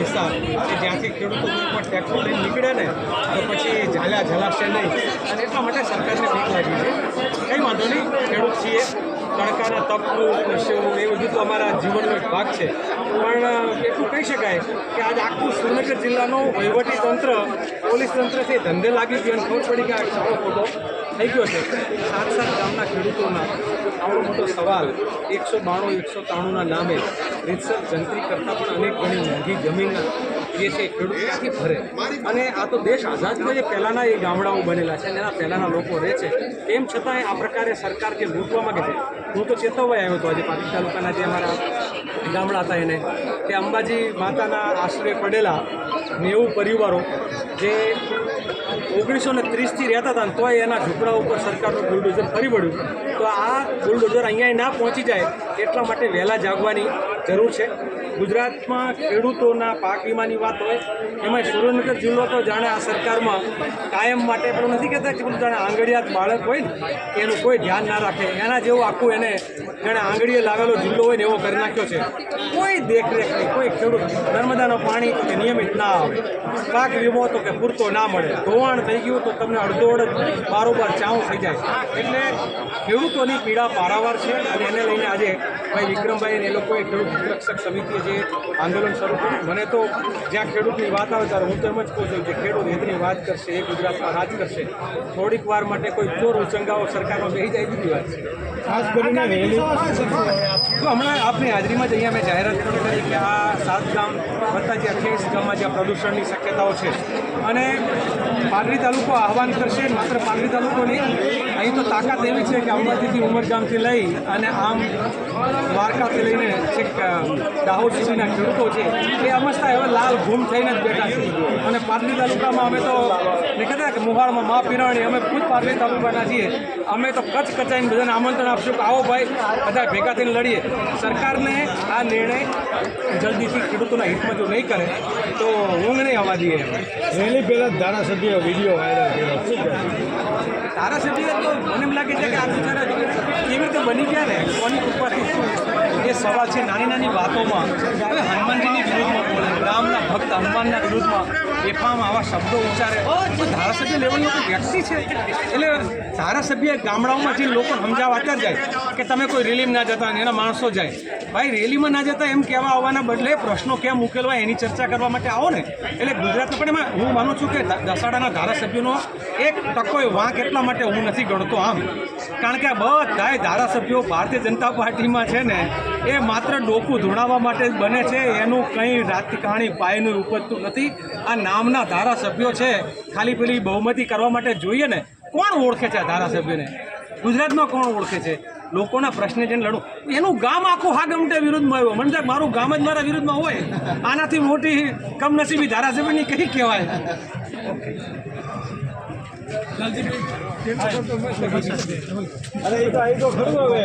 વિસ્તાર. કે જ્યાંથી ખેડૂતો કોઈ પણ ટ્રેક્ટર લઈને નીકળે ને, તો પછી ઝાલ્યા ઝલાશે નહીં. અને એટલા માટે સરકારને ભીખ લાગી છે. કંઈ વાંધો નહીં, ખેડૂત છીએ, તડકાના તપવું પરસેવું એ બધું તો અમારા જીવનનો એક ભાગ છે. પણ એટલું કહી શકાય કે આજે આખું સુરેન્દ્રનગર જિલ્લાનું વહીવટી તંત્ર, પોલીસ તંત્રથી ધંધે લાગી ગયું અને ખબર પડી કે આ ખોટો થઈ ગયો છે. સાત સાત ગામના ખેડૂતોના આવડો મોટો સવાલ, એકસો બાણું, એકસો ત્રાણુંના નામે રીતસર જંત્રી કરતાં પણ અનેક ઘણી મોંઘી જમીન જે છે ખેડૂત ક્યાંથી ભરે? અને આ તો દેશ આઝાદ જે પહેલાંના એ ગામડાઓ બનેલા છે અને એના પહેલાંના લોકો રહે છે. તેમ છતાંય આ પ્રકારે સરકાર જે લૂંટવા માગે છે, હું તો ચેતવવા આવ્યો હતો આજે પાટી તાલુકાના જે અમારા ગામડા હતા એને કે અંબાજી માતાના આશરે પડેલા નેવું પરિવારો જે ઓગણીસો ને ત્રીસથી રહેતા હતા તોય એના ઝૂંપડા ઉપર સરકારનું બુલડોઝર ફરી પડ્યું તો આ બુલડોઝર અહીંયા ના પહોંચી જાય એટલા માટે વહેલા જાગવાની જરૂર છે. ગુજરાતમાં ખેડૂતોના પાક વીમાની વાત હોય, એમાં સુરેન્દ્રનગર જિલ્લો તો જાણે આ સરકારમાં કાયમ માટે પણ નથી કહેતા કે જાણે આંગળિયાત બાળક હોય ને, એનું કોઈ ધ્યાન ના રાખે. એના જેવું આખું એને જાણે આંગળીએ લાવેલો જિલ્લો હોય ને એવો કરી નાખ્યો છે. કોઈ દેખરેખ નહીં, કોઈ ખેડૂત નર્મદાનું પાણી કે નિયમિત ના આવે. પાક વીમો તો કે પૂરતો ના મળે. ધોવાણ થઈ ગયું તો તમને અડધો અડધ બારોબાર ચાઉ થઈ જાય. એટલે ખેડૂતોની પીડા પારાવાર છે અને એને લઈને આજે ભાઈ વિક્રમભાઈ એ લોકોએ ખેડૂત રક્ષક સમિતિએ જે આંદોલન શરૂ કર્યું. મને તો જ્યાં ખેડૂતની વાત આવે ત્યારે હું તો એમ જ કહું છું કે ખેડૂત હિતની વાત કરશે એ ગુજરાતમાં રાજ કરશે. થોડીક વાર માટે કોઈ ચોર ઉચંગાઓ સરકારમાં બેસી જાય બીજી વાત છે. ખાસ કરીને તો હમણાં આપની હાજરીમાં જ અહીંયા મેં જાહેરાત પણ કરી કે આ સાત ગામ વત્તા જે અઠ્યાવીસ ગામમાં જ્યાં પ્રદૂષણની શક્યતાઓ છે અને પાલડી તાલુકો આહવાન કરશે માત્ર પાલડી તાલુકો નહીં. અહીં તો તાકાત એવી છે કે અંબાજીથી ઉમરગામથી લઈ અને આમ દ્વારકાથી લઈને છેક દાહોદ સુધીના ખેડૂતો છે, એ અમસ્તા એવા લાલ ઘૂમ થઈને જ બેઠા છે. પાલડી તાલુકામાં અમે તો ને કે મુહાળમાં મા પિરાણી અમે ખુદ પારવી તાલુકાના છીએ. અમે તો કચ્છ કચાઈને બધાને આમંત્રણ આપશું કે આવો ભાઈ બધા ભેગા થઈને લડીએ. સરકારને આ નિર્ણય જલ્દીથી ખેડૂતોના હિતમાં જો નહીં કરે તો ઊંઘ નહીં આવવા દઈએ. એની પહેલાં ધારાસભ્ય વીડિયો વાયરલ કર્યો. ધારાસભ્ય તો મને એમ લાગે છે કે આ કેવી રીતે બની ગયા ને, કોની કૃપાથી? શું એ સવાલ છે નાની નાની વાતોમાં. હવે હનુમાનજીની વિરુદ્ધમાં બોલે, રામના ભક્ત હનુમાનના વિરુદ્ધમાં બેફામ આવા શબ્દો ઉચ્ચારે. તો ધારાસભ્ય લેવલનો કોઈ વ્યક્તિ છે? એટલે ધારાસભ્ય ગામડાઓમાં જે લોકો સમજાવવા અત્યારે જાય, કે તમે કોઈ રેલીમાં ના જતા એના માણસો જાય. ભાઈ, રેલીમાં ના જતા એમ કહેવા આવવાના બદલે પ્રશ્નો કેમ ઉકેલવા એની ચર્ચા કરવા માટે આવો ને. એટલે ગુજરાતમાં પણ એમાં હું માનું છું કે દસાડાના ધારાસભ્યોનો એક ટકોય વાંક એટલા માટે હું નથી ગણતો આમ. કારણ કે આ બધાય ધારાસભ્યો ભારતીય જનતા પાર્ટીમાં છે ને, એ માત્ર ડોકું ધોણાવવા માટે જ બને છે, એનું કંઈ રાજકારણી પાયનું ઉપજતું નથી. આ નામના ધારાસભ્યો છે, ખાલી પેલી બહુમતી કરવા માટે જોઈએ ને, કોણ ઓળખે છે આ ધારાસભ્યને? ગુજરાતમાં કોણ ઓળખે છે? લોકોના પ્રશ્ને જઈને લડું. એનું ગામ આખું હા ગમટે વિરુદ્ધમાં આવ્યો. મને મારું ગામ જ મારા વિરુદ્ધમાં હોય. આનાથી મોટી કમનસીબી ધારાસભ્યની કઈ કહેવાય? અરે એ તો આ તો ખરું હવે.